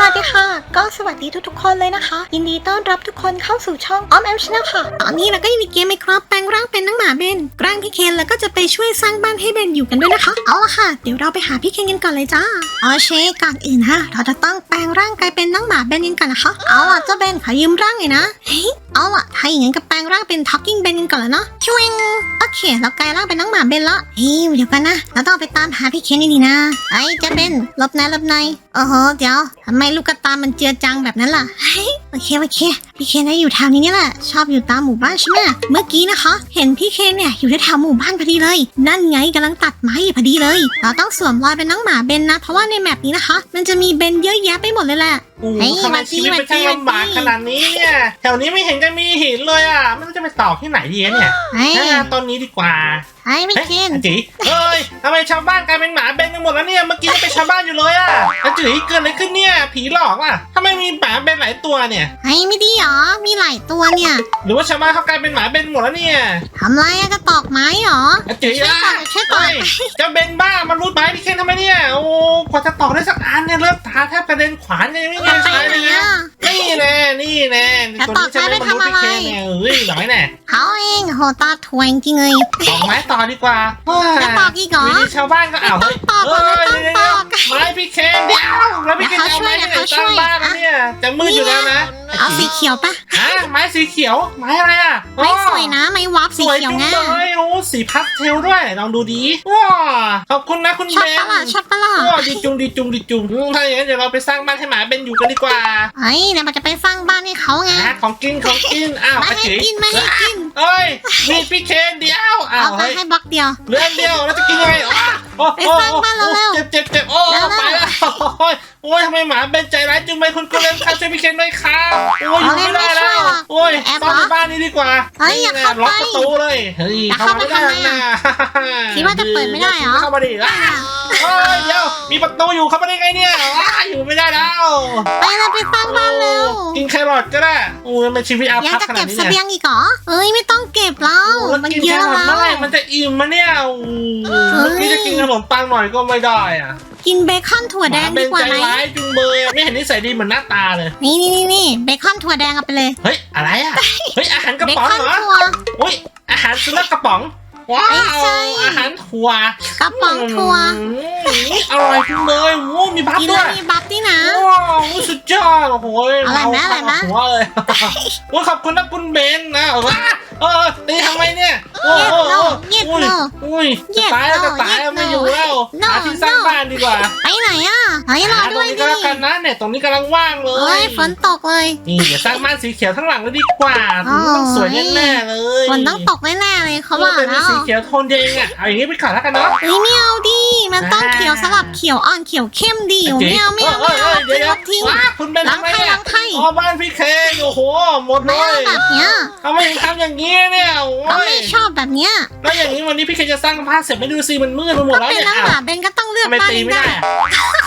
สวัสดีค่ะ ก็สวัสดีทุกๆ คนเลยนะคะ ยินดีต้อนรับทุกคนเข้าสู่ช่องออมแอมชนะค่ะ ตอนนี้เราก็ยังมีเกมไมครับแปลงร่างเป็นน้องหมาเบนแกล้งพี่เคนแล้วก็จะไปช่วยสร้างบ้านให้เบนอยู่กันด้วยนะคะ เอาละค่ะ เดี๋ยวเราไปหาพี่เคนกันก่อนเลยจ้าโอเคก่อนอื่นฮะเราจะต้องแปลงร่างกลายเป็นน้องหมาเบนกันก่อนนะคะ เอาล่ะเจ้าเบนขอยืมร่างหน่อยนะเฮ้ยเอาล่ะถ้าอย่างนั้นก็แปลงร่างเป็น talking เบนกันก่อนแล้วเนาะชิวงโอเคเรากลายร่างเป็นน้องหมาเบนละเฮ้ยเดี๋ยวกันนะ เราต้องไปตามหาพี่เคนนี่นะไอ้เจ้าเบนลบนหลบใน อ้โห เดี๋ยวทำไมลูกกระตามันเจือจังแบบนั้นล่ะโอเคโอเคพี่เคนน่ะอยู่แถวนี้นี่แหละชอบอยู่ตามหมู่บ้านใช่ไหมเมื่อกี้นะคะ เห็นพี่เคนเนี่ยอยู่แถวหมู่บ้านพอดีเลย นั่นไงกำลังตัดไม้พอดีเลย เราต้องสวมรอยเป็นน้องหมาเบนนะ เพราะว่าในแมปนี้นะคะ มันจะมีเบนเยอะแยะไปหมดเลยแหละ โอ้โหเฮ้ยทำไมหวัดดีชีวิตเป็นช่างหวัดดีลำบากขนาดนี้เนี่ยแถวนี้ไม่เห็นจะมีหินเลยอะไม่รู้จะไปตอกที่ไหนดีอะเนี่ยเฮ้ยหาต้นนี้ดีกว่าเฮ้ยพี่เฮ้ยเคนอาจีเฮ้ยทำไมชาวบ้านกลายเป็นหมาเบนกันหมดแล้วเนี่ยเมื่อกี้ยังเป็นชาวบ้านอยู่เลยอะอาจีเกิดอะไรขึ้นเนี่ยผีหลอกอะทำไมมีหมาเบนหลายตัวเนี่ยเฮ้ยไม่ดีเหรอ มีหลายตัวเนี่ยหรือว่าชาวบ้านเขากลายเป็นหมาเบนหมดแล้วเนี่ยทำไรอะจะตอกไม้เหรอ อาจีช่วยอะก่อนช่วยก่อน เฮ้ยเจะเบนบ้ามันรูดไม้พี่เคนทำไมเนี่ยโอ้กว่าจะตอกได้สักอันเนี่ยเลือดตาแทบกระเด็นขวานยังไม่จะได้ไปใช้ไหนเลยนะอะนี่แน่นี่แน่แล้วตัวนี้จะไม่ต่อมไปนุษย์ไปทำอะไรพี่เคนเนี่ยเฮ้ยหน่อยแน่เขาเองโหตาถวยจริงๆเลยตอกไม้ต่อดีกว่าเฮ้ยจะตอกอีกเหรอยู่ดีชาวบ้านก็อ้าวไม่เฮ้ต้ยองตอกเฮ้ยไม่ต้องเดี๋ยวตอกๆไม้พี่เคนเดี๋ยวแล้วพี่เคนจะเอาไม้ที่ไหนสร้างบ้านนะเนี่ยจะมืดอยู่แล้วนะเอาสีเขียวปะฮะไม้สีเขียวไม้อะไรอะไม่สวยนะไม่วับสสีวยเขียวจุงไงเลยโอ้สีพัสเทลด้วยลองดูดีว้าขอบคุณนะคุณชอเบบนปะล่ะชอบปะล่ะว้าดีจุงดีจุงดีจุงอืมถ้าอย่างนั้นเดี๋ยวเราไปสร้างบ้านให้หมาเบนอยู่กันดีกว่าเฮ้ยเดี๋ยวมันจะไปสร้างบ้านให้เขาไง หาของกินของกิน อ้าวไม่อาให้จิกินไม่ให้กิน เอ้ยนี่พี่เคนเดียวอ้าเอาวไปเฮ้ยให้บล็อกเดียวเรื่องเดียวแล้วจะกินยังไงอ้าวโอ้ไปโอ้สร้างบ้านเราเร็วเจ็บเจ็บเจ็บโอ้เร็วๆ ไปแล้วโอ้ยโอ้ยทำไมหมาเป็นใจร้ายจังเลยคุณก็เล่นครับช่วยพี่เคนด้วยครับโอ้ยอยู่ไม่ได้แล้วโอ้ยแอบต้อนเหรอในบ้านนี้ดีกว่าเฮ้ยอย่าเข้าไปล็อกประตูเลยเฮ้ยอย่าเข้าเข้ามาไปไม่ได้ทำไมนะอะคิดว่าจะเปิดไม่ได้เหรอ เข้ามาดิอะเฮ้ยเดี๋ยวมีประตูอยู่เข้ามาได้ไงเนี่ยอ้าอยู่ไม่ได้แล้วไปเลยไปสร้างบ้านเร็วกินแครอทก็ได้โอ้ยมันชีวิตอายังภัพจะขนาเก็ดบนี้เสเนี่ยบียงอีกเหรอเอ้ยไม่ต้องเก็บแล้วแล้วมันกินเยแคอะรอทแล้เมื่อไหร่วมันจะอิ่มมาเนี่ยโอ้โหเฮ้ยเมื่อกี้จะกินขนมปังหน่อยก็ไม่ได้อะกินเบคอนถั่วแดงดีกว่าไหมเป็นใจร้ายจุงเบยอะไม่เห็นนิสัยดีเหมือนหน้าตาเลย นี่นี่นี่นี่เบคอนถั่วแดงเอาไปเลย เฮ้ย อะไรอะ เฮ้ย อาหารกระเบป๋องคอนเหรอถั่ว อุ้ยอาหารสุนัขกระป๋อง ว้าไม่วใช่ อาหารถั่วกระป๋องถั่วอืมอร่อยจังเลยโอ้มีบัฟกินด้แล้ววยมีบัฟด้วยนะ ว้าวสุดยอดโอ้โหอร่อยไหมอร่อยไหม เาหัวเลยโอ้ยขอบคุณนะคุณเบนนะว้าเออตีทำไมเนี่ยโอ้โหเงียบอุ้ยโนอุ้ยเงีจะยบตายแล้วโน่จะตายแล้วเงียบไม่อยู่แล้วโน่หาที่สร้างโน่บ้านดีกว่าไปไหนอะเฮ้ยรอหาตรด้วงยนี้ดิก็แล้วกันนะเนี่ยตรงนี้กำลังว่างเล เฮ้ยยฝนตกเลย นี่เดี๋ยวสร้างบ้านสีเขียวทั้างหลังเลยดีกว่าโอ้ยต้องสวยแน่ๆเลยฝนต้องตกแน่ๆเลยเขาบอกเป็นแล้วสีเขียวโทนแดงอะเอาอย่างนี้ไปก่อนแล้วกันเนาะเฮ้ยไม่เอาดิ มันต้องอ่า เขียวสลับเขียวอ่อนเขียวเข้มดิไม่เอาไม่เอาไม่เอาเดี๋ยวทิ้งๆว้าคุณเป็นล้างทำไมไพ่เนี่ยล้างไพ่ อ๋อบ้านพี่เคโอ้โหหมดเลไม่เอายแบบเนี้ยทำไมถึงทำอย่างนี้เนี่ยโอ้ก็ยไม่ชอบแบบเนี้ยแล้วอย่างนี้วันนี้พี่เคจะสร้างบ้านเสร็จไม่ดูสิมันมืดไปหมดก็แล้วเป็นเนี่ยน้องหอ้าวมาเบนก็ต้องเลือกทำไมบ้านตีเองไม่ได้ได้อะ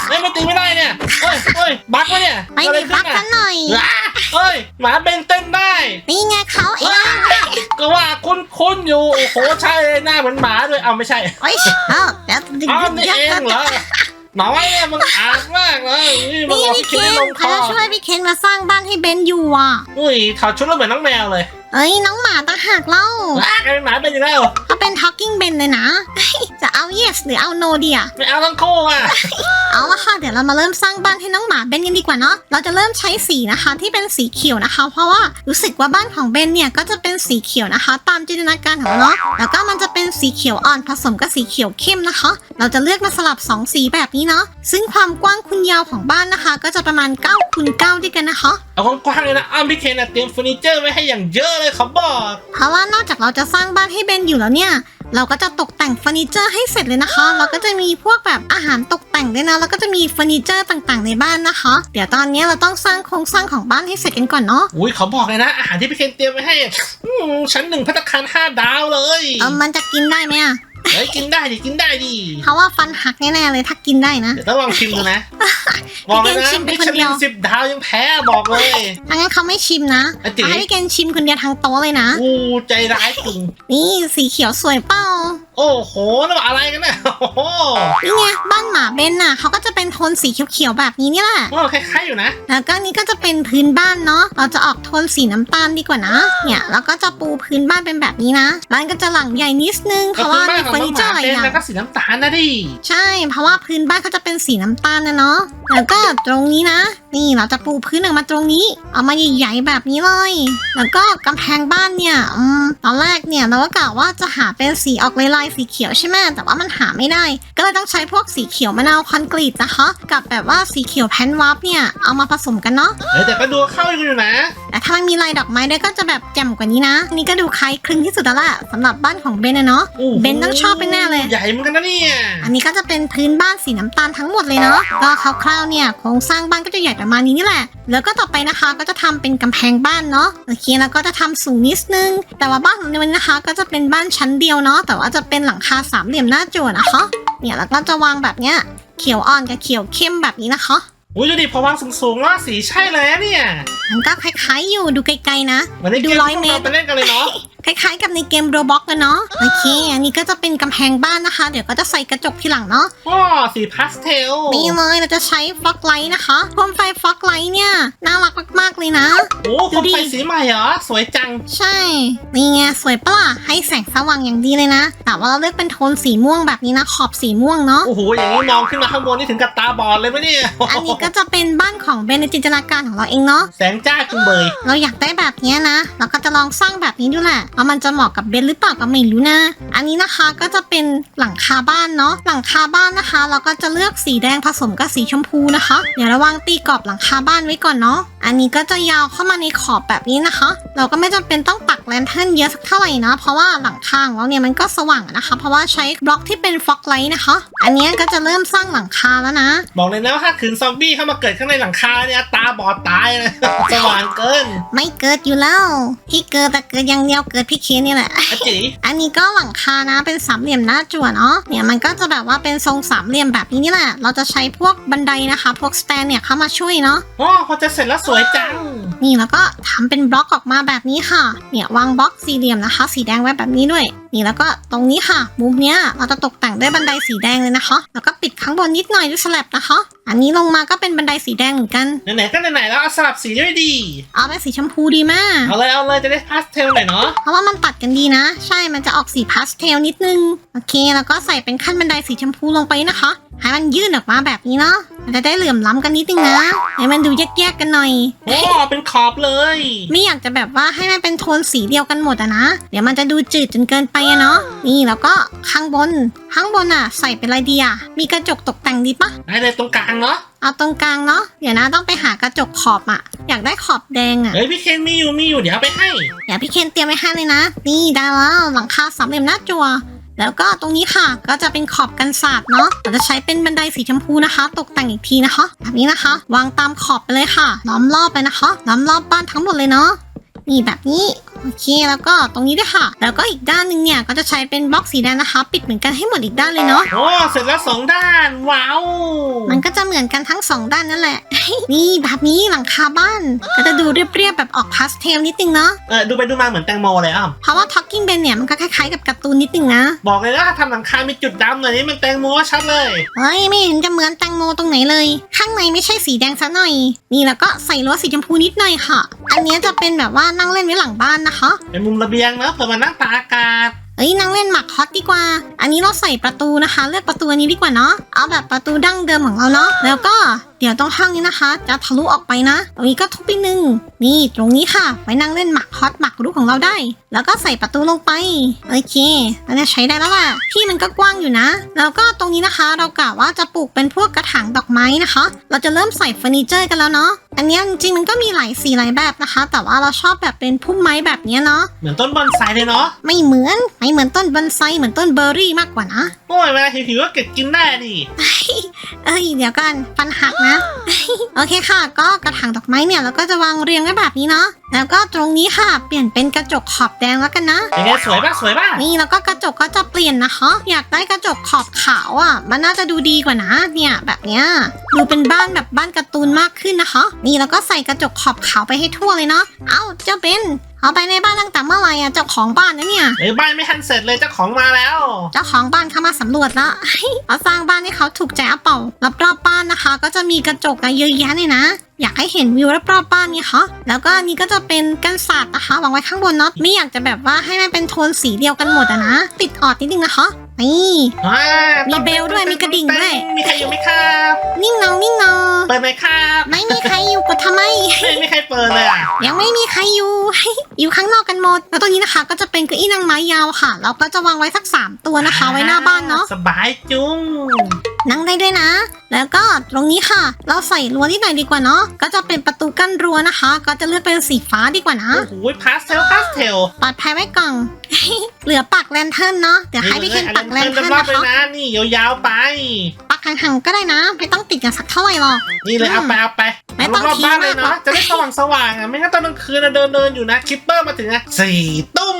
เฮ้ยมันตีไม่ได้เนี่ยเฮ้ยเฮ้ยบั๊กวะเนี่ยไม่เกิดมีอะรบักขึ้กันหน่อยว้าเฮ้ย หมาเบนเต้นได้นี่ไงเขาเอว้างก็ว่าคุ้นๆอยู่โอ้โหใช่เลยหน้าเหมือนหมาด้วยเอาไม่ใช่เอ้ยเอ้าเดี๋ยวดึงอ้าวดึงนี่ยักเองเหรอ น้อยเนี่ยมันอ่านมากเลยนี่มันนี่บอกพี่พี่เคนเคนลงคเขาอจะช่วยพี่เคนมาสร้างบ้านให้เบนอยู่อะ อุ้ยถอดชุดแล้วเหมือนน้องแมวเลย เอ้ยน้องหมาตาหักเล่าว้ากลายเป็นหมาเป็นอยู่แล้วเขาเป็น talking Ben เลยนะ จะเอา yes หรือเอา no ดีอะไม่เอาทั้งคู่อะ เอาละค่ะเดี๋ยวเรามาเริ่มสร้างบ้านให้น้องหมาเบนกันดีกว่าเนาะเราจะเริ่มใช้สีนะคะที่เป็นสีเขียวนะคะ เพราะว่ารู้สึกว่าบ้านของเบนเนี่ยก็จะเป็นสีเขียวนะคะ ตามจินตนาการของเราเนาะแล้วก็มันจะเป็นสีเขียวอ่อนผสมกับสีเขียวเข้มนะคะ เราจะเลือกมาสลับ 2 สีแบบนี้เนาะซึ่งความกว้างคูณยาวของบ้านนะคะ ก็จะประมาณ9คูณ9ด้วยกันนะคะเอากว้างๆเลยนะอ้าวพี่เคนน่ะเตรียมเฟอร์นิเจอร์ไว้ให้อย่างเยอะเลยเขาบอกเพราะว่านอกจากเราจะสร้างบ้านให้เบนอยู่แล้วเนี่ย เราก็จะตกแต่งเฟอร์นิเจอร์ให้เสร็จเลยนะคะ เราก็จะมีพวกแบบอาหารตกแต่งด้วยนะ แล้วก็จะมีเฟอร์นิเจอร์ต่างๆในบ้านนะคะ เดี๋ยวตอนนี้เราต้องสร้างโครงสร้างของบ้านให้เสร็จกันก่อนเนาะ อุ้ยเขาบอกเลยนะ อาหารที่พี่เคนเตรียมไว้ให้อืมชั้นหนึ่งพัตตาคารห้าดาวเลย เออมันจะกินได้ไหมอะ เฮ้ยกินได้ดิกินได้ดิเพราะว่าฟันหักแน่ๆเลยถ้ากินได้นะเดี๋ยวต้องลองชิมดูนะบอกเลยนะชิมไปมิคนชเดีลิยนวสิบดาวยังแพ้บอกเลยถ้างั้นเขาไม่ชิมนะอะจิ๋ให้พี่เกนชิมคนเดียวทางโต๊ะเลยนะอู้ใจร้ายจริงนี่สีเขียวสวยเป้าโอ้โหแล้วอะไรกันเนี่ยโอ้โหนี่ไงบ้านหมาเบนน่ะเขาก็จะเป็นโทนสีเขียวๆแบบนี้นี่แหละโอ้คล้ายๆอยู่นะ แล้วก็นี่ก็จะเป็นพื้นบ้านเนาะเราจะออกโทนสีน้ำตาลดีกว่านะ เนี่ยแล้วก็จะปูพื้นบ้านเป็นแบบนี้นะร้านก็จะหลังใหญ่นิดนึงเพก็ราะคือว่าบ้านมีของเฟอร์น้นิองหเจอมาร์หลายอย่างเป็นแล้วก็สีน้ำตาลนะดิใช่ เพราะว่าพื้นบ้านเขาจะเป็นสีน้ำตาลนะเนาะ แล้วก็ตรงนี้นะ นี่เราจะปูพื้นออกมาตรงนี้ เอามาใหญ่ๆแบบนี้เลย แล้วก็กำแพงบ้านเนี่ยอืมตอนแรกเนี่ยเราก็กะว่าจะหาเป็นสีออกลายๆสีเขียวใช่ไหมแต่ว่ามันหาไม่ได้ ก็เลยต้องใช้พวกสีเขียวมะนาวคอนกรีตนะคะ กับแบบว่าสีเขียวแพนวาร์ปเนี่ยเอามาผสมกันเนาะเออแต่ก็ดูเข้าอยู่นะ แต่ถ้ามันมีลายดอกไม้ด้วยก็จะแบบแจ่มกว่านี้นะ นี่ก็ดูคล้ายคลึงที่สุดแล้วแหละสำหรับบ้านของเบนนะเนาะโอ้โห เบนต้องชอบไปแน่เลย ใหญ่เหมือนกันนะเนี่ยอันนี้ก็จะเป็นพื้นบ้านสีน้ำตาลทั้งหมดเลยเนาะก็คร่าวๆเนี่ยโครงสร้างบ้านก็จะใหญ่ประมาณนี้นี่แหละ แล้วก็ต่อไปนะคะก็จะทำเป็นกำแพงบ้านเนาะโอเคแล้วก็จะทำสูงนิดนึง แต่ว่าบ้านของในวันนี้นะคะก็จะเป็นบ้านชั้นเดียวเนาะแต่ว่าจะเป็นหลังคาสามเหลี่ยมหน้าจั่วนะคะเนี่ยแล้วก็จะวางแบบเนี้ยเขียวอ่อนกับเขียวเข้มแบบนี้นะคะอุ้ยดูดิพอวางสูงๆว่าสีใช่เลยนะเนี่ยมันก็คล้ายๆอยู่ดูไกลๆนะเหมือนในเกดูมร้อยที่พวกเมเราตรไปเล่นกันเลยเนาะ คล้ายๆ กับในเกมโรบ็อกเลยเนาะโอเค อันนี้ก็จะเป็นกำแพงบ้านนะคะ เดี๋ยวก็จะใส่กระจกทีหลังเนาะอ๋อสีพาสเทลนี่เลยเราจะใช้ฟอกไลท์นะคะโคมไฟฟอกไลท์เนี่ยน่ารักมากๆเลยนะ โอ้โคมไฟสีใหม่เหรอ สวยจัง ใช่ นี่ไงสวยปะล่ะให้แสงสว่างอย่างดีเลยนะ แต่ว่าเราเลือกเป็นโทนสีม่วงแบบนี้นะ ขอบสีม่วงเนาะ โอ้โห อย่างนี้มองขึ้นมาข้างบนนี่ถึงกับตาบอดเลยไหมเนี่ย อันนี้ก็จะเป็นบ้านของเบนในจินตนาการของเราเองเนาะ แสงจ้าจุงเบย เราอยากได้แบบเนี้ยนะ เราก็จะลองสร้างแบบนี้ดูแหละว่ามันจะเหมาะกับเบนหรือเปล่าก็ไม่รู้นะ อันนี้นะคะก็จะเป็นหลังคาบ้านเนาะ หลังคาบ้านนะคะ เราก็จะเลือกสีแดงผสมกับสีชมพูนะคะ เดี๋ยวระวังตีกรอบหลังคาบ้านไว้ก่อนเนาะ อันนี้ก็จะยาวเข้ามาในขอบแบบนี้นะคะ เราก็ไม่จำเป็นต้องปักแลนเทิร์นเยอะสักเท่าไหร่นะ เพราะว่าหลังคาของเราเนี่ยมันก็สว่างอะนะคะ เพราะว่าใช้บล็อกที่เป็นฟอกไลท์นะคะ อันเนี้ยก็จะเริ่มสร้างหลังคาแล้วนะ บอกเลยนะว่าถ้าขืนซอมบี้เข้ามาเกิดข้างในหลังคาเนี่ยตาบอดตายเลยสว่างเกิน ไม่เกิดอยู่แล้ว ที่เกิดแต่เกิดอย่างเดียวเกิดพี่เคนนี่แหละ อาจิอันนี้ก็หลังคานะเป็นสามเหลี่ยมหน้าจั่วเนาะเนี่ยมันก็จะแบบว่าเป็นทรงสามเหลี่ยมแบบนี้นี่แหละ เราจะใช้พวกบันไดนะคะ พวกสแตนเนี่ยเข้ามาช่วยเนาะ โอ้พอจะเสร็จแล้วสวยจัง นี่แล้วก็ทำเป็นบล็อกออกมาแบบนี้ค่ะ เนี่ยวางบล็อกสี่เหลี่ยมนะคะ สีแดงไว้แบบนี้ด้วย นี่แล้วก็ตรงนี้ค่ะ มุมเนี้ยเราจะตกแต่งด้วยบันไดสีแดงเลยนะคะ แล้วก็ปิดข้างบนนิดหน่อยด้วยสลับนะคะอันนี้ลงมาก็เป็นบันไดสีแดงเหมือนกัน ไหนๆก็ไหนๆแล้วเอาสลับสีด้วยดี เอาเป็นสีชมพูดีมากเอาเลยเอาเลยจะได้พาสเทลหน่อยเนาะ เพราะว่ามันตัดกันดีนะ ใช่ มันจะออกสีพาสเทลนิดนึง โอเค แล้วก็ใส่เป็นขั้นบันไดสีชมพูลงไปนะคะ ให้มันยื่นออกมาแบบนี้เนาะ มันจะได้เหลื่อมล้ำกันนิดนึงนะ ให้มันดูแยกๆกันหน่อย โอ้เป็นขอบเลย ไม่อยากจะแบบว่าให้มันเป็นโทนสีเดียวกันหมดอะนะ เดี๋ยวมันจะดูจืดจนเกินไปอะเนาะ นี่แล้วก็ข้างบน ข้างบนอะใส่เป็นอะไรดีอะมีกระจกตกแต่งดีปะได้เลยตรงกลางเนาะเอาตรงกลางเนาะเดี๋ยวนะต้องไปหากระจกขอบอะอยากได้ขอบแดงอะเฮ้ยพี่เคนมีอยู่มีอยู่เดี๋ยวเอาไปให้ เดี๋ยวพี่เคนเตรียมไว้ให้เลยนะ นี่ได้แล้วหลังคาสามเหลี่ยมหน้าจัวแล้วก็ตรงนี้ค่ะก็จะเป็นขอบกันศาสตร์เนาะเราจะใช้เป็นบันไดสีชมพูนะคะ ตกแต่งอีกทีนะคะแบบนี้นะคะ วางตามขอบไปเลยค่ะล้อมรอบไปนะคะล้อมรอบบ้านทั้งหมดเลยเนาะนี่แบบนี้ โอเคแล้วก็ตรงนี้ด้วยค่ะ แล้วก็อีกด้านหนึ่งเนี่ยก็จะใช้เป็นบล็อกสีแดงนะคะ ปิดเหมือนกันให้หมดอีกด้านเลยเนาะโอ้เสร็จแล้วสองด้านว้าวมันก็จะเหมือนกันทั้งสองด้านนั่นแหละ นี่แบบนี้หลังคาบ้าน ก็จะดูเรียบๆแบบออกพาสเทลนิดนึงเนาะเออดูไปดูมาเหมือนแตงโมเลยอะเพราะว่า Talking Ben เนี่ยมันก็คล้ายๆกับการ์ตูนนิดนึงนะบอกเลยนะถ้าทำหลังคามีจุดดำหน่อยนี่มันแตงโมชัดเลยเฮ้ยไม่เห็นจะเหมือนแตงโมตรงไหนเลย ข้างในไม่ใช่สีแดงซะหน่อย นี่แล้วก็ใส่รั้วสีชมพูนิดหน่อยค่ะ อันเนี้ยจะเป็นแบบว่านั่งเล่นไว้หลังบ้านนะคะ เป็นมุมระเบียงนะเผื่อมานั่งตากอากาศ เอ้ยนั่งเล่นหมักฮอตดีกว่า อันนี้เราใส่ประตูนะคะ เลือกประตูอันนี้ดีกว่าเนาะ เอาแบบประตูดั้งเดิมของเราเนาะ แล้วก็ เดี๋ยวตรงห้องนี้นะคะ จะทะลุออกไปนะตรงนี้ก็ทุบไปหนึ่งนี่ตรงนี้ค่ะไว้นั่งเล่นหมักฮอตหมักรุกของเราได้ แล้วก็ใส่ประตูลงไปโอเคอันนี้ใช้ได้แล้วล่ะที่มันก็กว้างอยู่นะ แล้วก็ตรงนี้นะคะ เรากะว่าจะปลูกเป็นพวกกระถางดอกไม้นะคะ เราจะเริ่มใส่เฟอร์นิเจอร์กันแล้วเนาะอันเนี้ยจริงๆมันก็มีหลายสีหลายแบบนะคะ แต่ว่าเราชอบแบบเป็นพุ่มไม้แบบเนี้ยเนาะเหมือนต้นบอนไซเลยเนาะไม่เหมือนไม่เหมือนต้นบอนไซเหมือนต้นเบอร์รี่มากกว่านะโอ้ยเวลาหิวๆก็เก็บกินได้ดิเอ้ยเดี๋ยวกันฟันหักนะโอเคค่ะ ก็กระถางดอกไม้เนี่ยเราก็จะวางเรียงไว้แบบนี้เนาะแล้วก็ตรงนี้ค่ะเปลี่ยนเป็นกระจกขอบแดงแล้วกันนะเป็นไงสวยป่ะสวยป่ะนี่แล้วก็กระจกก็จะเปลี่ยนนะคะอยากได้กระจกขอบขาวอะ มันน่าจะดูดีกว่านะ เนี่ยแบบเนี้ยดูเป็นบ้านแบบบ้านการ์ตูนมากขึ้นนะคะ นี่แล้วก็ใส่กระจกขอบขาวไปให้ทั่วเลยเนาะเอ้าเจ้าเบน เอาไปในบ้านตั้งแต่เมื่อไหร่อะเจ้าของบ้านนะเนี่ย เอ้ยบ้านไม่ทันเสร็จเลยเจ้าของมาแล้ว เจ้าของบ้านเข้ามาสำรวจแล้ว เอาสร้างบ้านให้เขาถูกใจเอาเปล่ารอบๆบ้านนะคะ ก็จะมีกระจกนะเยอะแยะเลยนะ อยากให้เห็นวิวรอบๆบ้านนี่ค่ะแล้วก็อันนี้ก็จะเป็นกันศาสตร์นะคะวางไว้ข้างบนเนาะไม่อยากจะแบบว่าให้มันเป็นโทนสีเดียวกันหมดอะนะ ติดออดนิดนึงนะคะ นี่อ่ามีเบลด้วยมีกระดิ่งด้วย มีใครอยู่ไหมครับนิ่งเนองนิ่งเนองเปิดไหมครับไม่มีใครอยู่กดทำไม ไม่มีใครเปิดเลยอะยังไม่มีใครอยู่ อยู่ข้างนอกกันหมด แล้วตัวนี้นะคะ ก็จะเป็นเก้าอี้นางไม้ยาวค่ะแล้วก็จะวางไว้สักสามตัวนะคะ ไว้หน้าบ้านเนาะสบายจุ้ง นั่งได้ด้วยนะ แล้วก็ตรงนี้ค่ะ เราใส่รั้วนิดหน่อยดีกว่าเนาะก็จะเป็นประตูกั้นรั้วนะคะ ก็จะเลือกเป็นสีฟ้าดีกว่านะโอ้โหพาสเทลพาสเทลปลอดภัยไว้ก่อนเหลือปักแลนเทิร์นเนาะเดี๋ยวให้พี่เคนปักแลนเทิร์นรอบนะๆเลยคะนะนี่ยาวๆไป ปักห่างๆก็ได้นะ ไม่ต้องติดกันสักเท่าไหร่หรอก นี่เลยเอาไปเอาไปไม่ต้องรอบๆบ้านเลยทีมากหรอเนาะกจะได้สว่างสว่างๆอะไม่งั้นตอนกลางคืนนะเดินเดินๆอยู่นะคิปเปอร์มาถึงอะสี่ตุ้ม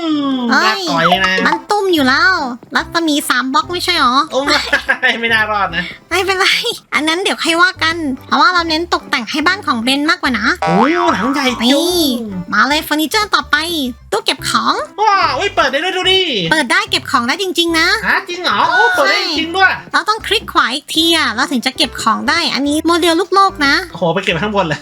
เฮ้ยลาก่อยนะมันตุ้มอยู่แล้วรัศมีสามบล็อกไม่ใช่หรอโอ้ไม่ไม่น่ารอดนะไม่เป็นไรอันนั้นเดี๋ยวค่อยว่ากัน เพราะว่าเราเน้นตกแต่งให้บ้านของเบนมากกว่านะโอ้หลังใหญ่จุ้นี่งมาเลยเฟอร์นิเจอร์ต่อไป ตู้เก็บของ ว้าวอุ้ยเปิดได้ด้วยดูดิเปิดได้เก็บของได้จริง ๆ นะ ฮะจริงเหรอโอ้เปิดได้จริงด้วยเราต้องคลิกขวาอีกทีอะเราถึงจะเก็บของได้ อันนี้โมเดลลูกโลกนะโอ้โหไปเก็บข้างบนเลย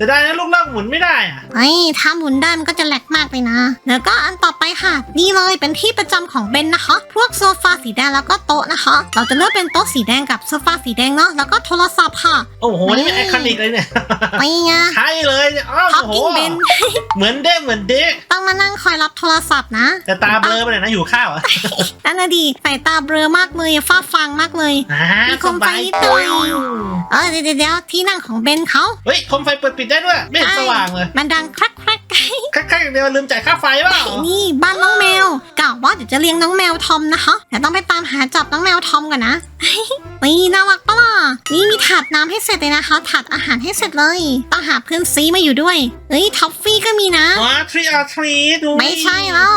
จะได้นะลูกเล่าหมุนไม่ได้อะไอ้ถ้าหมุนได้มันก็จะแหลกมากเลยนะ แล้วก็อันต่อไปค่ะ นี่เลยเป็นที่ประจำของเบนนะคะ พวกโซฟาสีแดงแล้วก็โต๊ะนะคะ เราจะเลือกเป็นโต๊ะสีแดงกับโซฟาสีแดงเนาะแล้วก็โทรศัพท์ค่ะโอ้โหนี่เป็นนี่ไอคอนิกเลยเนี่ยไปไงใช่เลยเนี่ยอ้าวท็อปโอ้โหกิ้งเบน เหมือนเด้เหมือนเด้ต้องมานั่งคอยรับโทรศัพท์นะแต่ตาเบลอไปเลยนะอยู่ข้าวอะนั่นน่ะดีสายตาเบลอมากเลยฟ้าฟังมากเลยอ่ามีโคมไฟนิดหน่อยเออเดี๋ยวเดี๋ยวเดี๋ยวที่นั่งของเบนเขาเฮ้ยโคมไฟเปิดปิดได้ด้วยไม่เห็นสว่างเลยมันดังครักครักแค่ๆอย่างเดียวลืมจ่ายค่าไฟเปล่านี่บ้านน้องแมวกะว่าเดี๋ยวจะเลี้ยงน้องแมวทอมนะคะเดี๋ยวต้องไปตามหาจับน้องแมวทอมก่อนนะนี่น่ารักปะล่ะนี่มีถาดน้ำให้เสร็จเลยนะคะถาดอาหารให้เสร็จเลยต้องหาเพื่อนซีมาอยู่ด้วยเฮ้ยท็อฟฟี่ก็มีนะอ๋อทรีอาทรีดูไม่ใช่แล้ว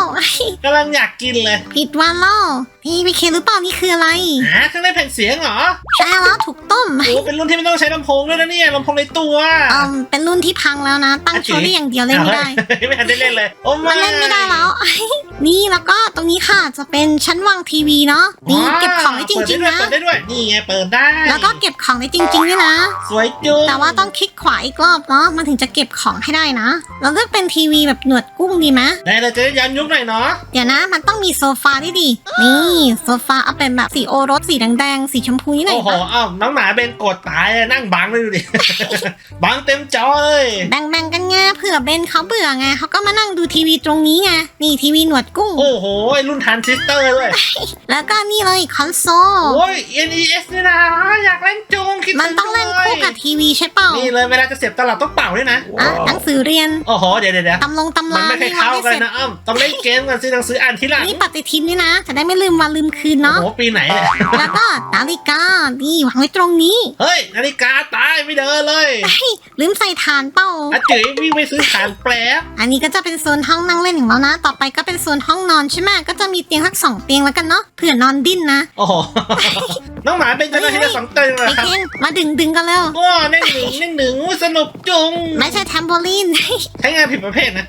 กำลังอยากกินเลย ผิดวันแล้ว พี่ไปเคหรือเปล่านี่คืออะไรหาเครื่องเล่นแผ่นเสียงเหรอใช่แล้วถูกต้มโอ้เป็นรุ่นที่ไม่ต้องใช้ลำโพงด้วยนะเนี่ยลำโพงในตัวเอมเป็นรุ่นที่พังแล้วนะ ตั้งโชว์ได้อย่างเดียวเล่นไม่ได้เฮ้ยไม่ทันได้เล่นเลยโอ้มันเล่นไม่ได้แล้วนี่แล้วก็ตรงนี้ค่ะจะเป็นชั้นวางทีวีเนาะนี่เก็บของได้จริงๆนะเปิดได้ด้วยเปิดได้ด้วยนี่ไงเปิดได้ แล้วก็เก็บของได้จริงๆด้วยนะ สวยจุ๊แต่ว่าต้องคลิกขวาอีกรอบเนาะมันถึงจะเก็บของให้ได้นะเราเลือกเป็นทีวีแบบหนวดกุ้งดีไหมได้เลยจะได้ย้อนยุคหน่อยเนาะเดี๋ยวนะ มันต้องมีโซฟาด้วยดินี่โซฟาเอาเป็นแบบสีโอรสสีแดงๆสีชมพูนี่หน่อโอ้ยโหปะอ้าวน้องหมาเป็นกดตายอะนั่งบังเลยดูดิ บังเต็มจอเลยแบ่งๆกันไงเผื่อเบนเขาเบื่อไงเขาก็มานั่งดูทีวีตรงนี้ไงนี่ทีวีหนวดกุ้ง โอ้โหไอ้รุ่นทรานซิสเตอร์ด้วยแล้วก็นี่เลยคอนโซล โอ้ย NES นี่นะอยากเล่นจุงคิดมันต้องเล่นคู่กับทีวีใช่เปล่านี่เลยเวลาจะเสียบตลับต้องเป่าด้วยนะอะหนังสือเรียนโอ้โหเดี๋ยวเดี๋ยวเดี๋ยวตำลงตำมันราไม่เคยนี่เข้าให้กันเสร็จนะอ้อมต้องเล่นเกมก่อนซื้อหนังสืออ่านทีหลัง นี่ปฏิทินนี่นะ จะได้ไม่ลืมวันลืมคืนโอ้เนาะโหปีไหนเนี่ยแล้วก็นาฬิกานี่วางไว้ตรงนี้เฮ้ยนาฬิกาตายไม่เดินเลยลืมใส่ฐานเป้าอาจุ๋ยวิ่งไปซื้อฐานแปลบอันนี้ก็จะเป็นโซนห้องนั่งเล่นของเรานะ ต่อไปก็เป็นโซนห้องนอนใช่ไหมก็จะมีเตียงสักสองเตียงแล้วกันเนาะเผื่อนอนดิ้นนะ โอ้โหน้องหมาเป็นจะนอนทีละสองเตียงเหรอไอ้ครับเคนมาดึงดึงกันแล้วว้าเน่งหนึ่งเน่งหนึ่งอุ๊ยสนุกจุงไม่ใช่แทมโบลีน ใช้งานผิดประเภทนะ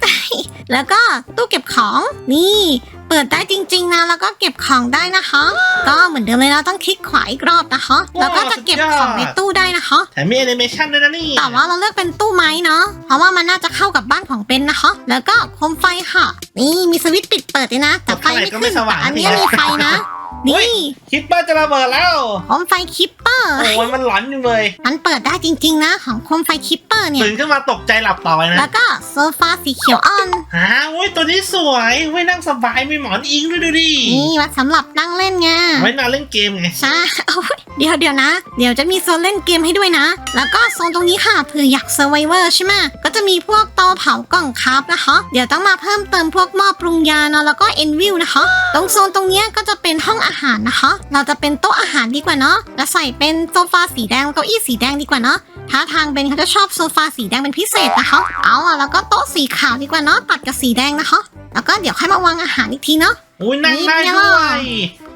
แล้วก็ตู้เก็บของนี่ เปิดได้จริงๆนะแล้วก็เก็บของได้นะคะ ก็เหมือนเดิมเลยเราต้องคลิกขวาอีกรอบนะคะแล้วก็จะเก็บของในตู้ได้นะคะแถมมีแอนิเมชันด้วยนะนี่แต่ว่าเราเลือกเป็นตู้ไม้เนาะเพราะว่ามันน่าจะเข้ากับบ้านของเป็นนะคะ แล้วก็โคมไฟค่ะ นี่มีสวิตช์ปิดเปิดเลยนะ แต่ไฟไม่ขึ้นแต่อันเนี้ยมีไฟนะ นี่ คิดว่าจะระเบิดแล้วโคมไฟคิปเปอร์ โอ้ยมันหลอนอยู่เลยมันเปิดได้จริง ๆ นะ ของโคมไฟคิปเปอร์เนี่ย ตื่นขึ้นมาตกใจหลับต่อไปนะแล้วก็โซฟาสีเขียวอ่อนฮะอุ้ยตัวนี้สวยเว้ยนั่งสบายมีหมอนอิงด้วยดูดินี่ไว้สำหรับนั่งเล่นไงไว้นอนเล่นเกมไง ใช่โอ้ยเดี๋ยวเดี๋ยวนะ เดี๋ยวจะมีโซนเล่นเกมให้ด้วยนะ แล้วก็โซนตรงนี้ค่ะเผื่ออยากเซอร์ไวเวอร์ใช่ไหมก็จะมีพวกเตาเผากล่องคราฟนะคะ เดี๋ยวต้องมาเพิ่มเติมพวกหม้อปรุงยาเนาะแล้วก็เอ็นวิวนะคะ ตรงโซนตรงเนี้ยก็จะเป็นห้องอาหารนะคะ เราจะเป็นโต๊ะอาหารดีกว่าเนาะแล้วใส่เป็นโซฟาสีแดงเก้าอี้สีแดงดีกว่าเนาะท้าทางเบนเขาจะชอบโซฟาสีแดงเป็นพิเศษนะคะ เอาอะแล้วก็โต๊ะสีขาวดีกว่าเนาะตัดกับสีแดงนะคะ แล้วก็เดี๋ยวค่อยมาวางอาหารอีกทีเนาะ อุ้ยนั่งได้นี่ด้ไงวล่ะย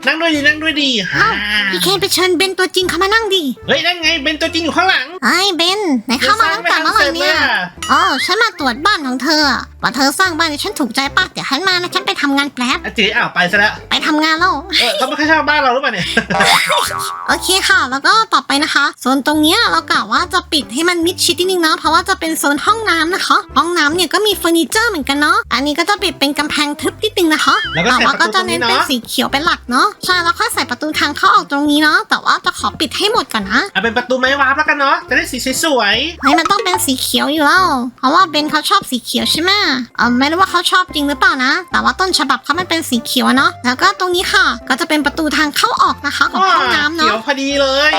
นั่งด้วยดีนั่งด้วยดีฮ่าพี่เคนไปเชิญเบนตัวจริงเข้ามานั่งดิ เฮ้ยนั่นไงเป็นตัวจริงอยู่ข้างหลังไอ้ยเบนไหนเข้ามาตั้งแต่เมื่อไหร่เนี่ยดี๋วสร้างไม่ทันสร็จลอะอ๋อฉันมาตรวจบ้านของเธออะว่าเธอสร้างบ้านให้ฉันถูกใจป่ะเดี๋ยวฉันมานะฉันไปทำงานแป๊บอาจื๋ยอ้าวไปซะแล้วไปทำงานแล้วเออเขาไม่ค่อยชอบบ้านเราหรือเปล่าเนี่ยโอเคค่ะ แล้วก็ต่อไปนะคะโซนตรงเนี้ยเรากะว่าจะปิดให้มันมิดชิดนิดนึงเนาะเพราะว่าจะเป็นโซนห้องน้ำนะคะ ห้องน้ำเนี่ยก็มีเฟอร์นิเจอร์เหมือนกันเนาะอันนี้ก็จะปิดเป็นกำแพงทึบนิดนึงนะคะแล้วก็แต่ใส่ว่าประก็ตูตจะรงนี้เน้นเป็นเนาะสีเขียวเป็นหลักเนาะใช่แล้วค่อยใส่ประตูทางเข้าออกตรงนี้เนาะแต่ว่าจะขอปิดให้หมดก่อนนะเอาเป็นประตูไม้วาร์ปแล้วกันเนาะจะได้สีสวยเฮ้ยมันต้องเป็นสีเขียวอยู่แล้วเพราะว่าเบนเขาชอบสีเขียวใช่ไหมเออไม่รู้ว่าเขาชอบจริงหรือเปล่านะ แต่ว่าต้นฉบับเขามันเป็นสีเขียวอะเนาะแล้วก็ตรงนี้ค่ะ ก็จะเป็นประตูทางเข้าออกนะคะๆของห้องน้ำเขียเนาะวพอดีเลย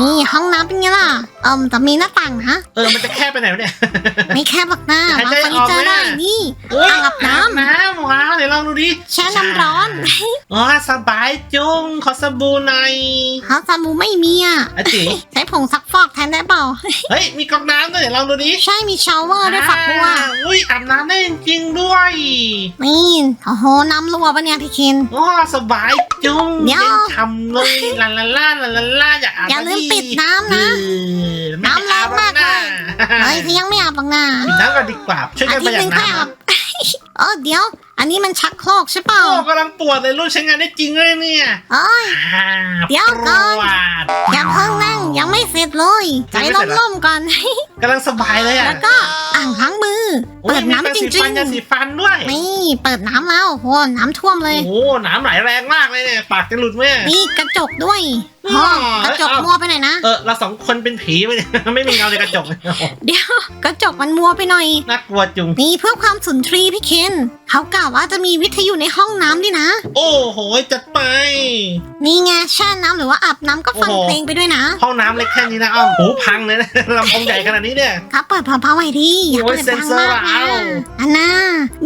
นี่ห้องน้ำเป็นไงล่ะเออแต่มีหน้าต่างนะเออมันจะแคบไปไหนวะเนี่ยไม่แคบหรอกนะหายวางใจเฟอร์นิเจอร์ออกไหมได้อะนี่โอ้ยอ่างอาบน้ำน้ำ ว้าวเดี๋ยวลองดูดิแช่น้ำร้อนอ๋อสบายจุงขอสบู่หน่อยฮาซามูไม่มีอะอาจื๋ยใช้ผงซักฟอกแทนได้เปล่าเฮ้ยมีก๊อกน้ำด้วยเดี๋ยวลองดูดิใช่มีชาวเวอร์ด้วยฝักบัวอ่าอุ้ยอาบน้ำได้จริงๆด้วยนี่โอ้โหน้ำรัวปะเนี่ยพี่เคนอ๋อสบายจุงเดี๋ยวนฉ่ำเลยลาลาลาลาลาลาอยากอาบอย่าลืมน้ำปิดน้ำนะเออไม่น้ำแรงมากเลยเฮ้ยอาบพี่ยังไม่อาบหรอกนะปิดน้ำก่อนดีกว่าช่วยอากันปทิตระย์หหยัดนึ่งค่อยอาน้ำบเออเดี๋ยว อันนี้มันชักโครกใช่เปล่า โอ้กำลังปวดเลยลูกใช้งานได้จริงเลยเนี่ยเอ้ย อ่าเดี๋ยวก่อน ปวด อย่าเพิ่งนั่งยังไม่เสร็จเลยใจยังไม่เสร็จเหรอ ล่มๆก่อน กำลังสบายเลยอะแล้วก็อ่างล้างมือ โอ้เปิยดมีน้ำแปรงจสีริฟังนยาสีฟันด้วยๆนี่เปิดน้ำแล้วโหน้ำท่วมเลย โอ้โหน้ำไหลแรงมากเลยเนี่ยปากจะหลุดไหมนี่กระจกด้วย อ๋อกระจกเอามัวไปหน่อยนะ เออเราสองคนเป็นผีไปเนี่ยไม่มีเงาในกระจกโอ้โหเดี๋ยวกระจกมันมัวไปหน่อย น่ากลัวจุงนี่เพื่อความสุนทรีย์พี่เคน เขากล่าวว่าจะมีวิทยุในห้องน้ำด้วยนะ โอ้โหจัดไป นี่ไงแช่น้ำหรือว่าอาบน้ำก็ฟังโอ้โห เพลงไปด้วยนะห้องน้ำเล็กแค่นี้นะอ้อมหูพังเลยนะ ลำโพงใหญ่ขนาดนี้เนี่ยครับเปิดเผาๆไว้ดีอย่าโอ้ยเปิดเซ็นดังเซอร์มากนะเอา อันน่า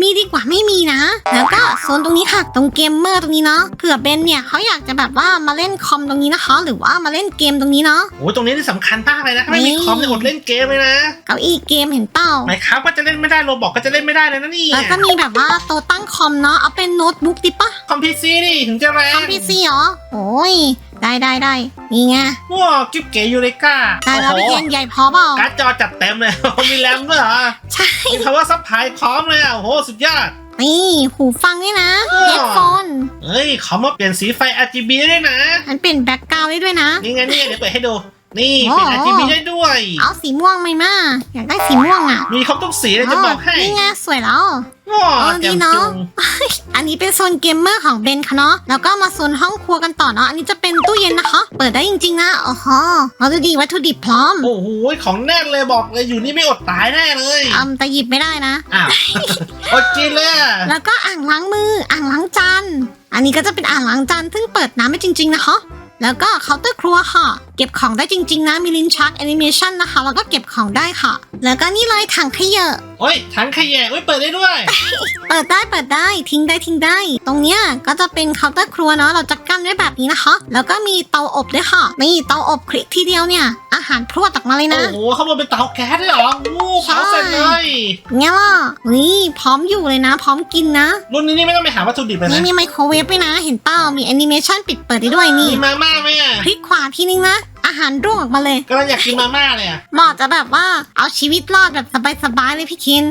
มีดีกว่าไม่มีนะ แล้วก็โซนตรงนี้ค่ะ ตรงเกมเมอร์ตรงนี้เนาะเผื่อเบนเนี่ยเขาอยากจะแบบว่ามาเล่นคอมตรงนี้นะคะหรือว่ามาเล่นเกมตรงนี้เนาะ โอ้ยตรงนี้นี่สำคัญมากเลยนะถ้าไม่มีนี่ คอมเนี่ยอดเล่นเกมเลยนะเก้าอี้เกมเห็นเปล่าไหมครับก็จะเล่นไม่ได้โรบอกก็จะเล่นไม่ได้เลยนะนี่แล้วก็มีแบบว่าโต๊ะตั้งคอมเนาะเอาเป็นโน้ตบุ๊กดิปะคอมพีซีนี่ถึงจะแรงคอมพีซีเหรอโอ้ยได้ได้ได้นี่ไงว้าวกิ๊บเก๋ยูเลกาได้แล้วโอ้พี่โหเคนใหญ่พอเปล่าการ์ดจอจัดเต็มเลย มีแรมด้วยเหรอใช่มี power supply พร้อมเลยอะโอ้โหสุดยอดนี่หูฟังนี่นะเออเฮดโฟนเฮ้ยเขามาเปลี่ยนสีไฟ RGB ด้วยนะมันเป็นแบ็กกราวด์ได้ด้วยนะนี่ไงนี่ไงเดี๋ยวเปิดให้ดูนี่โอ้เป็น RGB ได้ด้วย เอาสีม่วงไหมมาอยากได้สีม่วงอะ มีครบทุกสีเลยจะบอกให้ นี่ไงสวยแล้ว ว้าเอวอดีแจ่มเนอะจุง อันนี้เป็นโซนเกมเมอร์ของเบนค่ะเนาะ แล้วก็มาโซนห้องครัวกันต่อเนาะ อันนี้จะเป็นตู้เย็นนะคะ เปิดได้จริงๆนะโอ้โหเราจะดีวัตถุดิบพร้อมโอ้โห ของแน่นเลยบอกเลยอยู่นี่ไม่อดตายแน่เลยอืมแต่หยิบไม่ได้นะ อ้าวอดกินเลยอะแล้วก็อ่างล้างมือ อ่างล้างจาน อันนี้ก็จะเป็นอ่างล้างจานซึ่งเปิดน้ำได้จริง ๆ นะคะ แล้วก็เคาน์เตอร์ครัวค่ะ เก็บของได้จริง ๆ นะ มีลิ้นชักแอนิเมชันนะคะ แล้วก็เก็บของได้ค่ะ แล้วก็นี่เลยถังขยะโอ้ยถังขยะโอ้ยเปิดได้ด้วย เปิดได้เปิดได้ทิ้งได้ทิ้งได้ ตรงเนี้ยก็จะเป็นเคาน์เตอร์ครัวเนาะเราจะกั้นไว้แบบนี้นะคะ แล้วก็มีเตาอบด้วยค่ะนี่เตาอบคลิกทีเดียวเนี่ย อาหารพรวดออกมาเลยนะ โอ้โหข้างบนเป็นเตาแก๊สด้วยเหรอโอ้เผาเสร็จเลยเงี้ยล่ะนี่พร้อมอยู่เลยนะ พร้อมกินนะรุ่นนี้นี่ไม่ต้องไปหาวัตถุดิบเลยนี่นะมีไมโครเวฟด้วยนะ เห็นเป้ามีแอนิเมชันปิดเปิดได้ด้วยนี่มีมาม่าไหมอะพลิกขวาทีนึงนะ อาหารร่วงออกมาเลยกำลังอยากกินมาม่าเลยอะเหมาะจะแบบว่าเอาชีวิตรอดแบบสบายๆเลยพี่คิน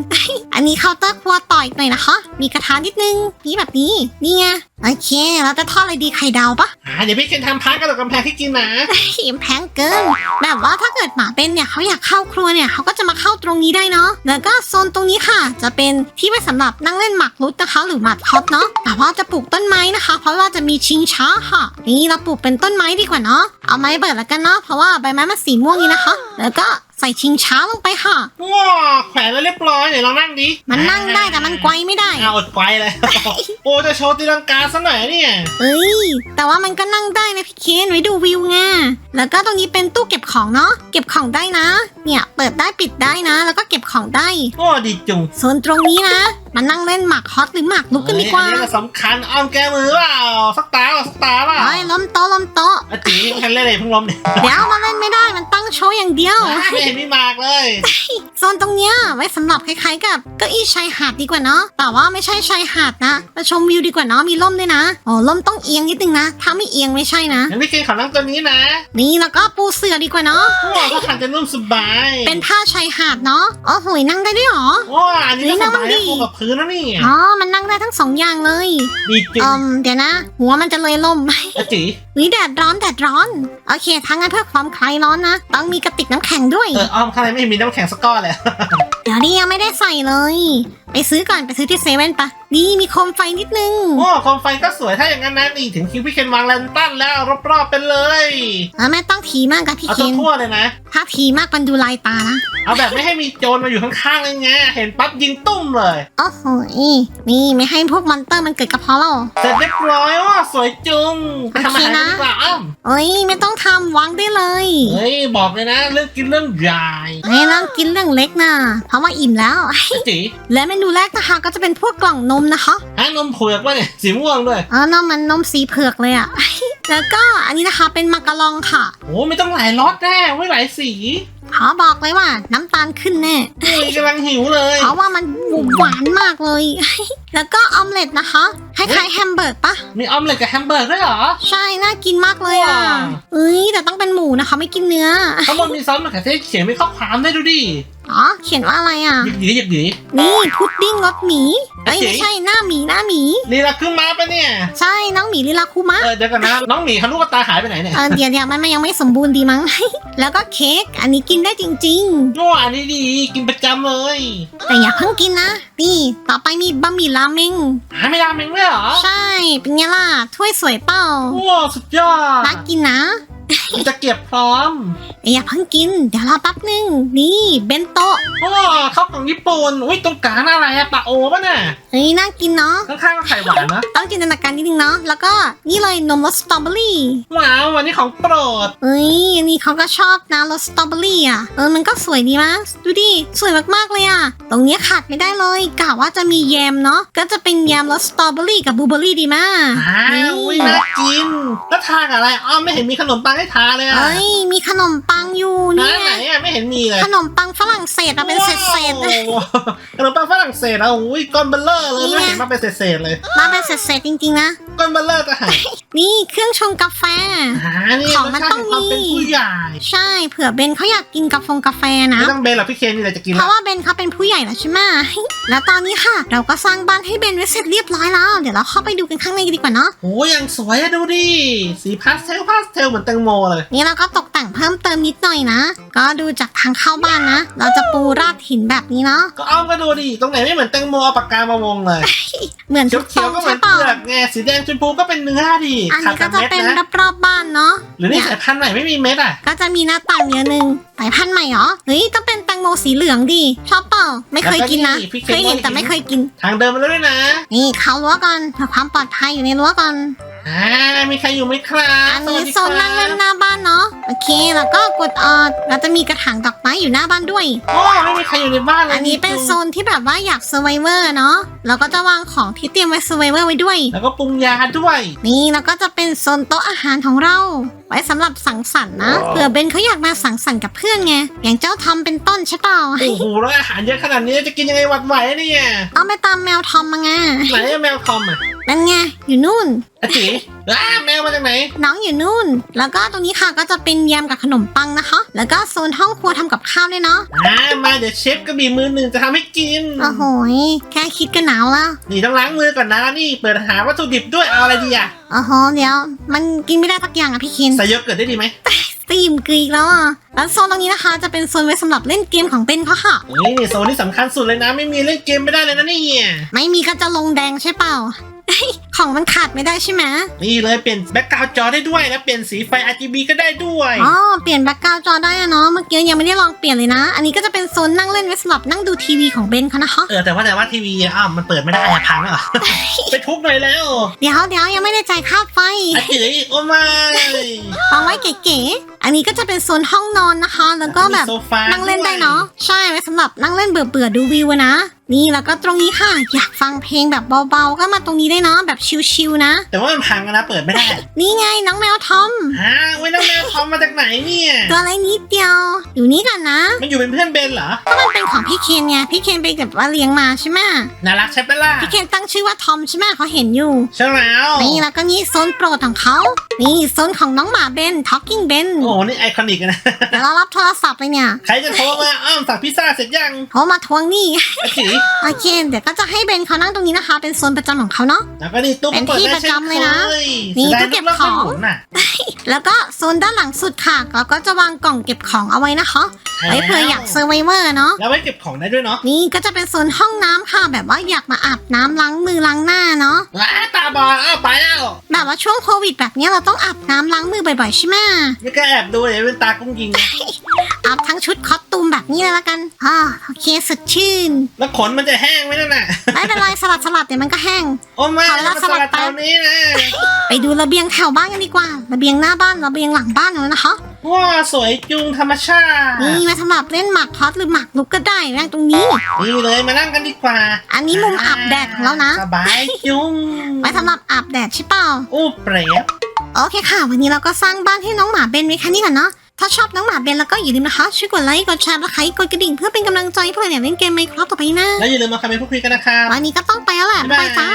อันนี้เคาน์เตอร์ครัวต่ออีกหน่อยนะคะ มีกระทะนิดนึงนี่แบบนี้นี่ไงโอเคเราจะทอดอะไรดีไข่ดาวปะอ่าเดี๋ยวพี่เคนทำพาร์ทกระโดดกำแพงให้กินนะขีมแพงเกิน แบบว่าถ้าเกิดหมาเป็นเนี่ยเขาอยากเข้าครัวเนี่ยเขาก็จะมาเข้าตรงนี้ได้เนาะแล้วก็โซนตรงนี้ค่ะ จะเป็นที่ไว้สำหรับนั่งเล่นหมากรุดนะคะ หรือหมากท็อปเนาะแต่ว่าจะปลูกต้นไม้นะคะ เพราะว่าจะมีชิงช้าค่ะ นี่เราปลูกเป็นต้นไม้ดีกว่าเนาะเอาไม้เบิดแล้วกันเนาะเพราะว่าใบไม้มันสีม่วงนี่นะคะ แล้วก็ ใส่ชิงช้าลงไปค่ะ ว้าวแขวนแล้วเรียบร้อยเดี๋ยวลองนั่งดิมันนั่งได้แต่มันไกวไม่ได้เอาอดไกวเลย โอ้จะโชว์ตีลังกาซะหน่อยเนี่ย เอ้ย แต่ว่ามันก็นั่งได้นะพี่เคนไว้ดูวิวไง แล้วก็ตรงนี้เป็นตู้เก็บของเนาะ เก็บของได้นะ เนี่ยเปิดได้ปิดได้นะ แล้วก็เก็บของได้โอ้ดีจุงส่วนตรงนี้นะใบมานั่งเล่นหมากฮอตหรือหมากลุกกันดีกว่าเฮ้ยอันนี้สำคัญอ้อมแก้มือเปล่าสักตาเปล่าสักตาเปล่าเฮ้ยล้มโต๊ะล้มโต๊ะอาจีแค่เล่นเลยเพิ่งล้มเนี่ยเดี๋ยวมาเล่นไม่ได้มันตั้งโชว์อย่างเดียวไม่เห็นมีหมากเลย โซนตรงเนี้ยไว้สำหรับคล้ายๆกับเก้าอี้ชายหาดดีกว่าเนาะแต่ว่าไม่ใช่ชายหาดนะมาชมวิวดีกว่าเนาะมีร่มด้วยนะโอ้ร่มต้องเอียงนิดนึงนะ ถ้าไม่เอียงไม่ใช่นะ งั้นพี่เคนขอนั่งตัวนี้นะนี่แล้วก็ปูเสือดีกว่าเนาะโอ้ก็ขันจะนุ่มสบายเป็นผ้าชายหาดเนาะอ๋อโหยนั่งได้ด้วยเหรอ โอ้อันนี้ก็สบายนั่งดีนะปูกับพื้นนะนี่อ๋อมันนั่งได้ทั้งสองอย่างเลยดีจริงเอืมเดี๋ยวนะ หัวมันจะเลยล่มอาจี วิแดดร้อนแดดร้อน โอเคทั้างนั้นเพื่อความคลายร้อนนะ ต้องมีกระติกน้ำแข็งด้วย เอออ้อมข้างในไม่มีน้ำแข็งสักก้อนเลย เดี๋ยวนี้ยังไม่ได้ใส่เลย ไปซื้อก่อนไปซื้อที่เซเว่นปะนี่มีโคมไฟนิดนึง โอ้โคมไฟก็สวยถ้าอย่างนั้นนะนี่ถึงคิวพี่เคนวางแลนตันแล้วรอบๆไปเลยเออแม่ต้องถีมากกับพี่เอาเคนทั่วๆเลยนะ ถ้าถีมากมันดูลายตานะ เอาแบบไม่ให้มีโจรมาอยู่ข้างๆเลยไงเห็นปั๊บยิงตุ้มเลยโอ้โหนี่ไม่ให้พวกมอนเตอร์มันเกิดกระเพาะเราเสร็จเรียบร้อยว่าสวยจุงไปทำอาหารกันดีกว่าอ้อมเอ้ยไม่ต้องทำวางได้เลยเฮ้ยบอกเลยนะเรื่องกินเรื่องใหญ่ไม่ต้องกินเรื่องเล็กนะเพราะว่าอิ่มแล้วอาจีและเมนูแรกนะคะก็จะเป็นพวกกล่องนมนะคะฮะนมเผือกวะเนี่ยสีม่วงด้วยเออนมมันนมสีเผือกเลยอะ แล้วก็อันนี้นะคะเป็นมักกะลองค่ะโอ้ไม่ต้องหลายรสแน่ไม่หลายสีขอบอกเลยว่าน้ำตาลขึ้นแน่อุ้ยกำลังหิวเลยเพราะว่ามันหวานมากเลย แล้วก็ออมเล็ตนะคะคล้ายๆแฮมเบอร์กปะมีออมเล็ตกับแฮมเบอร์กด้วยเหรอ ใช่ น่ากินมากเลยอะว้าวเอ้ยแต่ต้องเป็นหมูนะคะ ไม่กินเนื้อข้างบนมีซอสมะเขือเทศเขียนไม่ข้อความด้วยดูดิ อ๋อ เขียนว่าอะไรอะ หยิกหยีหยิกหยีนี่พุดดิ้งรสหมีเอ้ยโอเคไม่ใช่หน้าหมีหน้าหมี ลีลาขึ้นมาปะเนี่ย ใช่น้องหมีลิลาคุมะ เออเดี๋ยวกันนะ น้องหมีเขาลูกตาหายไปไหนเนี่ยเออเดี๋ยวเดี๋ยวมันมันยังไม่สมบูรณ์ดีมั้ง แล้วก็เค้กอันนี้กินได้จริงโอ้อันนี้ดีกินประจำเลยๆ แต่อย่าเพิ่งกินนะนี่ต่อไปมีบะหมี่ราเมงหาไม่ได้เมงด้วยเหรอใช่เป็นไงล่ะถ้วยสวยเปล่าโอ้สุดยอดน่ากินนะมัน จะเก็บพร้อมแต่อย่าเพิ่งกิน เดี๋ยวรอแป๊บนึง นี่เบนโตะโอ้ข้าวกล่องญี่ปุ่นอุ้ยตรงกลางอะไรอะปลาโอปะเนี่ยเฮ้ยน่ากินเนาะข้างๆก็ไข่หวานนะต้องจินตนาการนิดนึงเนาะแล้วก็นี่เลยนมรสสตรอเบอรี่ว้าววันนี้ของโปรดเอ้ยอันนี้เขาก็ชอบนะรสสตรอเบอรี่อะเออมันก็สวยดีมะดูดิสวยมากๆเลยอะตรงเนี้ยขาดไม่ได้เลยกะว่าจะมีแยมเนาะก็จะเป็นแยมรสสตรอเบอรี่กับบลูเบอรี่ดีมากอ้าวอุ้ยน่ากินแล้วทานกับอะไรอ้อมไม่เห็นมีขนมปังให้ทานเลยอะเอ้ย มีขนมปังอยู่ร้าเนี่นไหนยอะไม่เห็นมีเลยขนมปังฝรั่งเศสอะเป็นเศษเศษๆ โอ้โหขนมปังฝรั่งเศสอะอุ้ยก้อนเบลเลอร์เลยนี่ไม่ไงเห็นมาเป็นเศษๆเลยมาเป็นเศษเศษๆจริงๆนะ ก้อนเบลเลอร์จะหายนี่เครื่องชงกาแฟ หานี่ของมันรสชาต้องแห่ความเป็นมีผู้ใหญ่ใช่เผื่อเบนเขาอยากกินกาแฟกาแฟนะ ไม่ต้องเบนหรอกพี่เคนนี่แหละจะกินเพแล้วราะว่าเบนเขาเป็นผู้ใหญ่แล้วใช่ไหมแล้วตอนนี้ค่ะ เราก็สร้างบ้านให้เบนไว้เสร็จเรียบร้อยแล้ว เดี๋ยวเราเข้าไปดูกันข้างในกันดีกว่าเนาะ โอ้ยยังสวยอะดูดิสีพาสเทลพาสเทลเหมือนแตงโมเลย นี่เราก็ตกแต่งเพิ่มเติมนิดหน่อยนะ ก็ดูจากทางเข้าบ้านนะ เราจะปูราดหินแบบนี้เนาะ ก็อ้อมก็ดูดิ ตรงไหนไม่เหมือนแตงโมเอาปากกามาวงเลยเหมือนเขีทุยวกเขีตยรวงก็เหมืใช่อนเปล่าเปลือกไง สีแดงชมพูก็เป็นเนื้อดิอันขาดนี้แต่ก็จะเม็ดเป็นนะรอบๆบ้านเนาะ หรือนี่เนี่ยสายพันธุ์ไหนไม่มีเม็ดอะ ก็จะมีหน้าต่างเยอะหนึ่งสายพันธุ์ใหม่เหรอ เฮ้ยต้องเป็นแตงโมสีเหลืองดิ ชอบเปล่า ไม่เคยกินนะแล้วก็นี่พี่เคยเห็นเคนแต่ไม่เคยกิน ทางเดินมาแล้วด้วยนะ นี่เข้ารั้วก่อนเพื่อความปลอดภัยอยู่ในรั้วก่อน อ่ามีใครอยู่ไหมครับอันนี้สวัสดีโซนนั่งเล่นคหรับน้าบ้านเนาะโอเคแล้วก็กดเออเราจะมีกระถางดอกไม้อยู่หน้าบ้านด้วย โอ้ไม่มีใครอยู่ในบ้านเลยอันนี้เป็นโซนที่แบบว่าอยากเซอร์ไวเวอร์เนาะเราก็จะวางของที่เตรียมไว้เซอร์ไวเวอร์ไว้ด้วย แล้วก็ปรุงยาด้วย นี่แล้วก็จะเป็นโซนโต๊ะอาหารของเราไว้สำหรับสังสรรค์นะเผื่อเบนเขาอยากมาสังสรรค์กับเพื่อนไงอย่างเจ้าทอมเป็นต้นใช่เปล่าโอ้โหแล้วอาหารเยอะขนาดนี้จะกินยังไงหวัดไหวเนี่ยเอาไปตามแมวทอมมาไงไหนอะแมวทอมอะนั่นไงอยู่นู่นอาจิอ้าแมวมาจากไหน น้องอยู่นู่น แล้วก็ตรงนี้ค่ะก็จะเป็นแยมกับขนมปังนะคะ แล้วก็โซนห้องครัวทำกับข้าวด้วยเนาะอ่ามาเดี๋ยวเชฟกระบี่มือหนึ่งจะทำให้กิน โอ้โหยแค่คิดก็หนาวแล้ว นี่ต้องล้างมือก่อนนะนี่เปิดหาวัตถุดิบด้วยเอาอะไรดีอะโอ้โหเดี๋ยว มันกินไม่ได้สักอย่างอะพี่เคนใส่โยเกิร์ตได้ดีไหมตีมกรีกแล้วอะแล้วโซนตรงนี้นะคะ จะเป็นโซนไว้สำหรับเล่นเกมของเบนเขาค่ะนี่นี่โซนที่สำคัญสุดเลยนะ ไม่มีเล่นเกมไม่ได้เลยนะเนี่ยไม่มีก็จะลงแดงใช่เปล่า ของมันขาดไม่ได้ใช่ไหมนี่เลยเปลี่ยนแบ็กกราวจอได้ด้วย และเปลี่ยนสีไฟ RGB ก็ได้ด้วย อ๋อ เปลี่ยนแบ็กกราวด์จอได้อะเนาะ เมื่อกี้ยังไม่ได้ลองเปลี่ยนเลยนะ อันนี้ก็จะเป็นโซนนั่งเล่นไว้สำหรับนั่งดูทีวีของเบนเขานะคะ เออแต่ว่าแต่ว่าทีวีอะอ้าวมันเปิดไม่ได้อะพังแล้วเหรอ ไปทุบหน่อยแล้วเดี๋ยวเดี๋ยวยังไม่ได้จ่ายค่าไฟ อาจิโอ้ไม่วางไว้เก๋ๆ อันนี้ก็จะเป็นโซนห้องนอนนะคะ แล้วก็แบบ มีโซฟานั่งเล่นได้วยเนาะ ใช่ไว้สำหรับนั่งเล่นเบื่อๆ ดูวิวอะนะ นี่แล้วก็ตรงนี้ค่ะ อยากฟังเพลงแบบเบาๆ ก็มาตรงนี้ได้เนาะแบบชิลๆนะ แต่ว่ามันพังแล้วนะเปิดไม่ได้นี่ไงน้องแมวทอมฮะไว้น้องแมวทอมมาจากไหนเนี่ยตัวอะไรนิดเดียว อยู่นี่กันนะมันอยู่เป็นเพื่อนเบนเหรอก็มันเป็นของพี่เคนไงพี่เคนไปแบบว่าเลี้ยงมาใช่ไหมน่ารักใช่ปะล่ะพี่เคนตั้งชื่อว่าทอมใช่ไหมเขาเห็นอยู่ ใช่แล้วนี่แล้วก็นี่โซนโปรดของเขา นี่โซนของน้องหมาเบน Talking Ben โอ้โหนี่ไอคอนิกนะเดี๋ยวเรารับโทรศัพท์เลยเนี่ยใครจะโทรมาอ้อมสั่งพิซซ่าเสร็จยังโทรมาทวงหนี่อาจิ๋ยโอเคเดี๋ยวก็จะให้เบนเขานั่งตรงนี้นะคะ เป็นโซนประจำของเขาเนาะ แล้วก็นี่ตู้เป็นเปิดที่ได้ประจำเลยนะนี่นี่ตู้เก็บของน่ะ แล้วก็โซนด้านหลังสุดค่ะเราก็จะวางกล่องเก็บของเอาไว้นะคะไว้เผื่ออยากเซอร์ไวเวอร์เนาะ แล้วไว้เก็บของได้ด้วยเนาะนี่ก็จะเป็นโซนห้องน้ำค่ะ แบบว่าอยากมาอาบน้ำล้างมือล้างหน้าเนาะ ว้าตาบอดอ้าวไปแล้วแบบว่าช่วงโควิดแบบเนี้ยเราต้องอาบน้ำล้างมือบ่อยๆใช่ไหมนี่ก็แอบดูเดี๋ยวเป็นตากุ้งยิงนะอาบทั้งชุดคอสตูมแบบนี้เลยละกันอ่าโอเคสดชื่น แล้วขนมันจะแห้งไหมนั่นน่ะไม่เป็นไรสลัดสลัดเดี๋ยวมันก็แห้ง โอ้ไม่เอาละมาสลัดสลัดไปแถวนี้นะไปดูระเบียงแถวบ้านกันดีกว่า ระเบียงหน้าบ้านระเบียงหลังบ้านเลยนะคะว้าสวยจุงธรรมชาติ นี่มาสำหรับเล่นหมากฮอตหรือหมากลุกก็ได้นั่งตรงนี้ นี่เลยมานั่งกันดีกว่าอันนี้มุมอาบแดดของเรานะสบายจุงไว้สำหรับอาบแดดใช่เปล่า อู้เปรียบโอเคค่ะ วันนี้เราก็สร้างบ้านให้น้องหมาเบนไว้แค่นี้ก่อนเนาะ ถ้าชอบน้องหมาเบนแล้วก็อย่าลืมนะคะช่วยกดไลค์กดแชร์และใครกดกระดิ่งเพื่อเป็นกำลังใจให้เพื่อนอยากเล่นเกมไมค์ครับต่อไปนะ แล้วอย่าลืมมาคอมเมนต์พูดคุยกันนะครับวันนี้ก็ต้องไปแล้วแหละบ๊ายบายบ๊ายบายจ้า